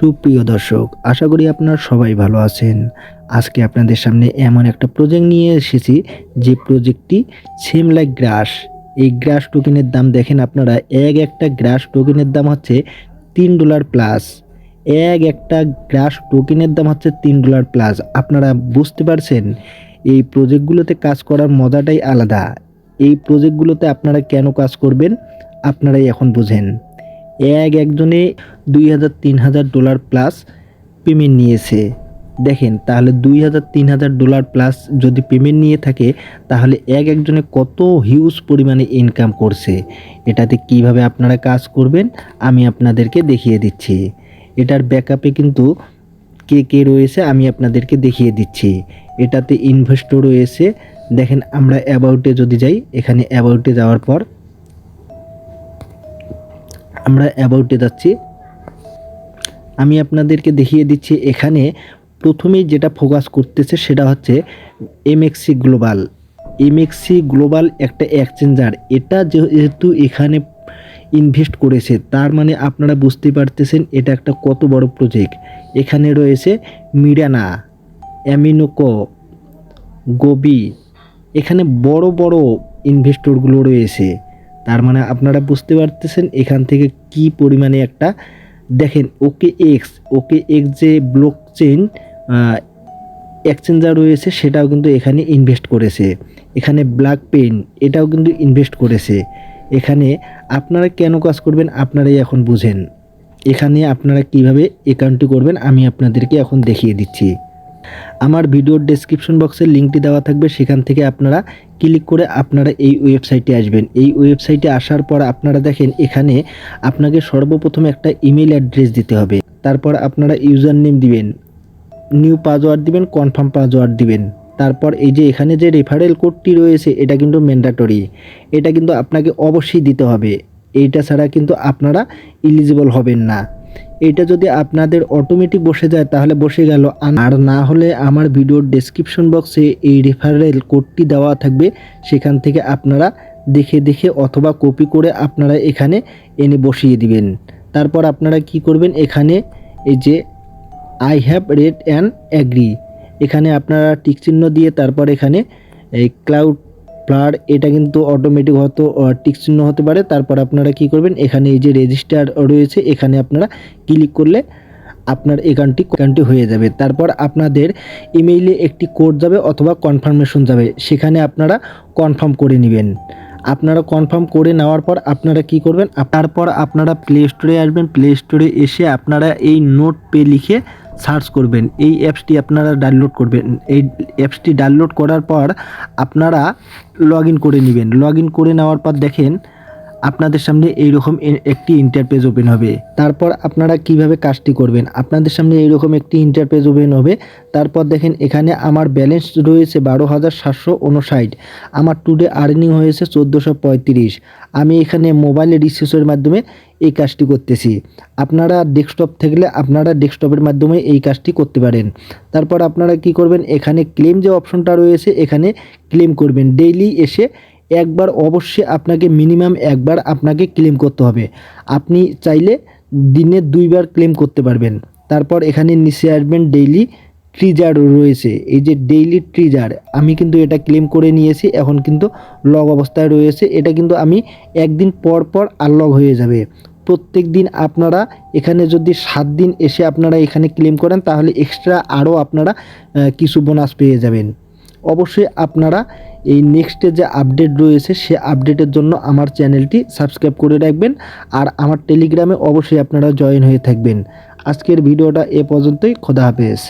সুপ্রিয় দর্শক, আশা করি আপনারা সবাই ভালো আছেন। আজকে আপনাদের সামনে এমন একটা প্রজেক্ট নিয়ে এসেছি, যে প্রজেক্টটি সেম লাইক গ্রাস এই গ্রাস টোকেনের দাম দেখেন আপনারা, এক একটা গ্রাস টোকেনের দাম হচ্ছে তিন ডলার প্লাস এক একটা গ্রাস টোকেনের দাম হচ্ছে তিন ডলার প্লাস আপনারা বুঝতে পারছেন, এই প্রজেক্টগুলোতে কাজ করার মজাটাই আলাদা। এই প্রজেক্টগুলোতে আপনারা কেন কাজ করবেন, আপনারাই এখন বুঝেন। এক একজনে দুই হাজার তিন হাজার ডলার প্লাস পেমেন্ট নিয়েছে। দেখেন, তাহলে দুই হাজার তিন হাজার ডলার প্লাস যদি পেমেন্ট নিয়ে থাকে, তাহলে এক একজনে কত হিউজ পরিমাণে ইনকাম করছে। এটাতে কীভাবে আপনারা কাজ করবেন, আমি আপনাদেরকে দেখিয়ে দিচ্ছি। এটার ব্যাকআপে কিন্তু কে কে রয়েছে, আমি আপনাদেরকে দেখিয়ে দিচ্ছি। এটাতে ইনভেস্টর রয়েছে। দেখেন, আমরা অ্যাবাউটে যদি যাই, এখানে অ্যাবাউটে যাওয়ার পর আমরা অ্যাবাউটে যাচ্ছি। আমি আপনাদেরকে দেখিয়ে দিচ্ছি এখানে প্রথমেই যেটা ফোকাস করতেছে সেটা হচ্ছে এমএক্সি গ্লোবাল এমএক্সি গ্লোবাল একটা এক্সচেঞ্জার এটা যেহেতু এখানে ইনভেস্ট করেছে, তার মানে আপনারা বুঝতে পারতেছেন এটা একটা কত বড় প্রজেক্ট এখানে রয়েছে মিরানা অ্যামিনোকো গোবি এখানে বড় বড় ইনভেস্টরগুলো রয়েছে। তার মানে আপনারা বুঝতে পারতেছেন এখান থেকে কি পরিমাণে একটা, দেখেন, ওকে এক্স ওকে এক্স যে ব্লক চেইন এক্সচেঞ্জার রয়েছে, সেটাও কিন্তু এখানে ইনভেস্ট করেছে। এখানে ব্ল্যাক পেন এটাও কিন্তু ইনভেস্ট করেছে। এখানে আপনারা কেন কাজ করবেন, আপনারাই এখন বুঝেন। এখানে আপনারা কীভাবে অ্যাকাউন্টটি করবেন, আমি আপনাদেরকে এখন দেখিয়ে দিচ্ছি। আমার ভিডিওর ডেসক্রিপশন বক্সে লিঙ্কটি দেওয়া থাকবে, সেখান থেকে আপনারা ক্লিক করে আপনারা এই ওয়েবসাইটে আসবেন। এই ওয়েবসাইটে আসার পর আপনারা দেখেন এখানে আপনাকে সর্বপ্রথম একটা ইমেল অ্যাড্রেস দিতে হবে। তারপর আপনারা ইউজার নেম দিবেন নিউ পাসওয়ার্ড দিবেন কনফার্ম পাসওয়ার্ড দিবেন। তারপর এই যে এখানে যে রেফারেল কোডটি রয়েছে, এটা কিন্তু ম্যান্ডাটরি এটা কিন্তু আপনাকে অবশ্যই দিতে হবে। এইটা ছাড়া কিন্তু আপনারা ইলিজিবল হবেন না। এটা যদি আপনাদের অটোমেটিক বসে যায়, তাহলে বসে গেল। আর না হলে আমার ভিডিওর ডেসক্রিপশন বক্সে এই রেফারেল কোডটি দেওয়া থাকবে। সেখান থেকে আপনারা দেখে দেখে অথবা কপি করে আপনারা এখানে এনে বসিয়ে দিবেন। তারপর আপনারা কি করবেন? এখানে এই যে I have read and agree এখানে আপনারা টিক চিহ্ন দিয়ে তারপর এখানে এই ক্লাউড ফ্লার এটা কিন্তু অটোমেটিক হয়তো টিক চিহ্ন হতে পারে। তারপর আপনারা কি করবেন? এখানে এই যে রেজিস্টার রয়েছে, এখানে আপনারা ক্লিক করলে আপনার অ্যাকাউন্টটি অ্যাকাউন্টটি হয়ে যাবে। তারপর আপনাদের ইমেইলে একটি কোড যাবে অথবা কনফার্মেশন যাবে। সেখানে আপনারা কনফার্ম করে নেবেন। আপনারা কনফার্ম করে নেওয়ার পর আপনারা কি করবেন? তারপর আপনারা প্লে স্টোরে আসবেন। প্লে স্টোরে এসে আপনারা এই নোট পে লিখে সার্চ করবেন, এই অ্যাপসটি আপনারা ডাউনলোড করবেন। এই অ্যাপসটি ডাউনলোড করার পর আপনারা লগ করে নেবেন। লগ করে নেওয়ার পর দেখেন আপনাদের সামনে এইরকম একটি ইন্টারপেজ ওপেন হবে। তারপর আপনারা কীভাবে কাজটি করবেন? আপনাদের সামনে এইরকম একটি ইন্টারপেজ ওপেন হবে। তারপর দেখেন, এখানে আমার ব্যালেন্স রয়েছে বারো হাজার সাতশো উনষাট। আমার টুডে আর্নিং হয়েছে চোদ্দোশো পঁয়ত্রিশ। আমি এখানে মোবাইলে রিসোর্সের মাধ্যমে এই কাজটি করতেছি। আপনারা ডেস্কটপ থাকলে আপনারা ডেস্কটপের মাধ্যমে এই কাজটি করতে পারেন। তারপর আপনারা কি করবেন? এখানে ক্লেম যে অপশনটা রয়েছে, এখানে ক্লেম করবেন। ডেইলি এসে একবার অবশ্যই আপনাকে মিনিমাম একবার আপনাকে ক্লেম করতে হবে। আপনি চাইলে দিনে দুইবার ক্লেম করতে পারবেন। তারপর এখানে নিচে আসবেন ডেইলি ট্রিজার রয়েছে। এই যে ডেইলি ট্রিজার আমি কিন্তু এটা ক্লেম করে নিয়েছি, এখন কিন্তু লগ অবস্থায় রয়েছে। এটা কিন্তু আমি একদিন পর পর আনলগ হয়ে যাবে। প্রত্যেক দিন আপনারা এখানে যদি সাত দিন এসে আপনারা এখানে ক্লেম করেন, তাহলে এক্সট্রা আরও আপনারা কিছু বোনাস পেয়ে যাবেন। অবশ্যই আপনারা এই নেক্সটে যে আপডেট রয়েছে সে আপডেটের জন্য আমার চ্যানেলটি সাবস্ক্রাইব করে রাখবেন আর আমার টেলিগ্রামে অবশ্যই আপনারা জয়েন হয়ে থাকবেন। আজকের ভিডিওটা এ পর্যন্তই, খোদা হাফেজ।